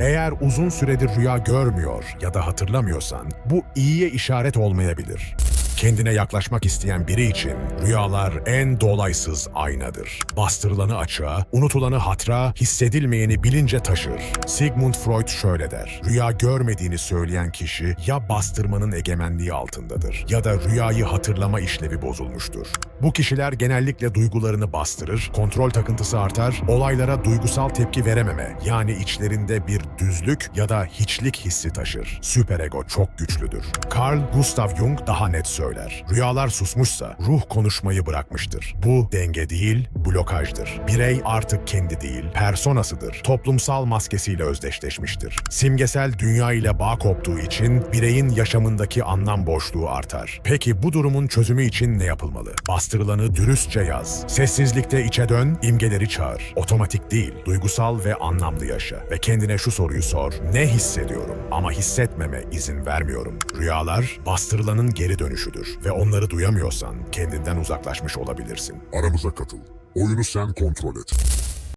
Eğer uzun süredir rüya görmüyor ya da hatırlamıyorsan bu iyiye işaret olmayabilir. Kendine yaklaşmak isteyen biri için rüyalar en dolaysız aynadır. Bastırılanı açığa, unutulanı hatıra, hissedilmeyeni bilince taşır. Sigmund Freud şöyle der. Rüya görmediğini söyleyen kişi ya bastırmanın egemenliği altındadır ya da rüyayı hatırlama işlevi bozulmuştur. Bu kişiler genellikle duygularını bastırır, kontrol takıntısı artar, olaylara duygusal tepki verememe yani içlerinde bir düzlük ya da hiçlik hissi taşır. Süperego çok güçlüdür. Carl Gustav Jung daha net söyler. Rüyalar susmuşsa ruh konuşmayı bırakmıştır. Bu denge değil, blokajdır. Birey artık kendi değil, personasıdır. Toplumsal maskesiyle özdeşleşmiştir. Simgesel dünya ile bağ koptuğu için bireyin yaşamındaki anlam boşluğu artar. Peki bu durumun çözümü için ne yapılmalı? Bastırılanı dürüstçe yaz. Sessizlikte içe dön, imgeleri çağır. Otomatik değil, duygusal ve anlamlı yaşa. Ve kendine şu soruyu sor. Ne hissediyorum ama hissetmeme izin vermiyorum. Rüyalar bastırılanın geri dönüşüdür ve onları duyamıyorsan kendinden uzaklaşmış olabilirsin. Aramıza katıl. Oyunu sen kontrol et.